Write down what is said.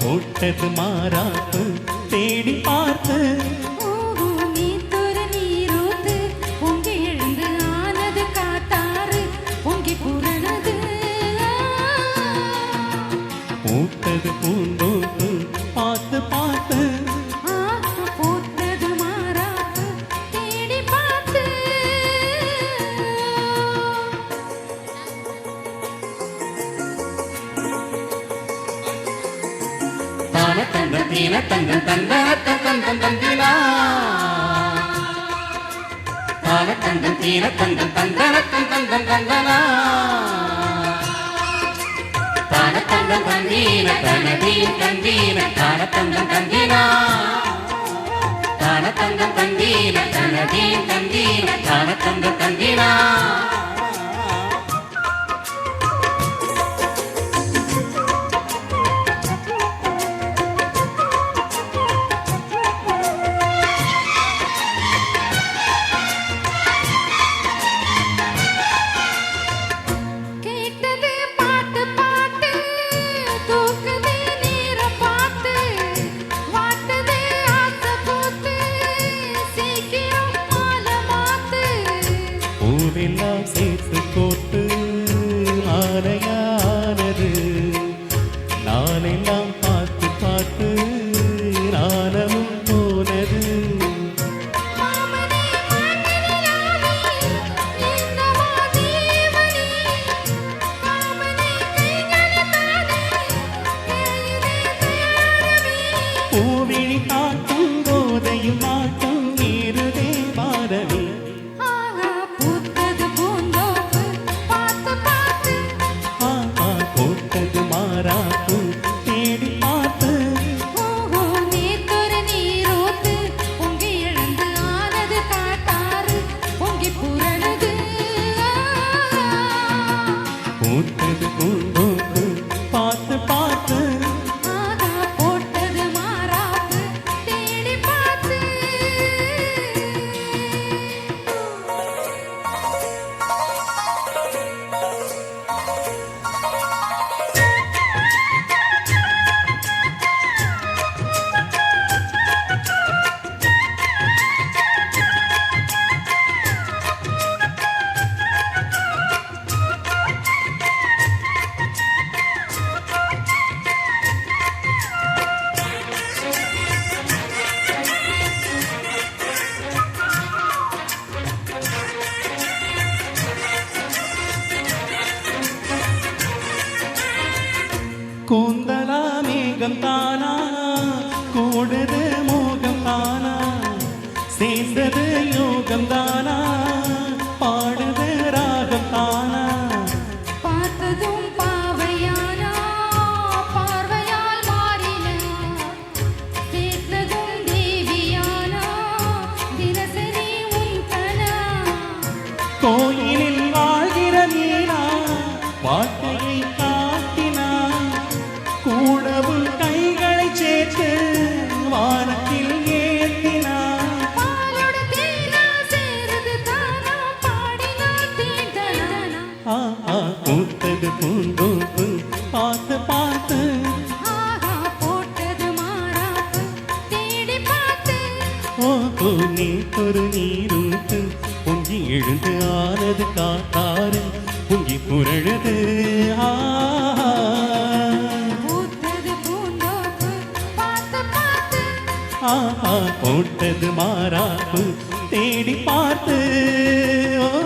போட்டது மாறாப்பு தேடி பார்த்து தந்தம் தீன தந்தம் தந்தன தந்தம் தந்தினா. பால தந்தம் தீன தந்தம் தந்தன தந்தம் தந்தனா. பால தந்தம் தந்தீன தனதீன் தந்தீன பால தந்தம் தந்தினா. பால தந்தம் தந்தீன தனதீன் தந்தீன பால தந்தம் தந்தினா. பூவெல்லாம் கூந்தலா மேகம் தானா கூடுது மோகம் தானா சேர்ந்தது யோகம் தானா பாடுது ராகம் தானா பார்த்ததும் பாவையானா? பார்வையால் மாறினா? சேர்த்ததும் தேவியானா? தினசரி உன் கனா கோயிலில் கூடவும் கைகளை சேர்த்து வானத்தில் ஏற்றினா பூத்தது பூந்தோப்பு பார்த்து பார்த்து. ஆஹா போட்டது நீ ஒரு நீரூத்து பொங்கி எழுந்து ஆனது காத்தாறு பொங்கி புரழுது ஆஹா போட்டது மாறாப்பு தேடி பார்த்து ஓ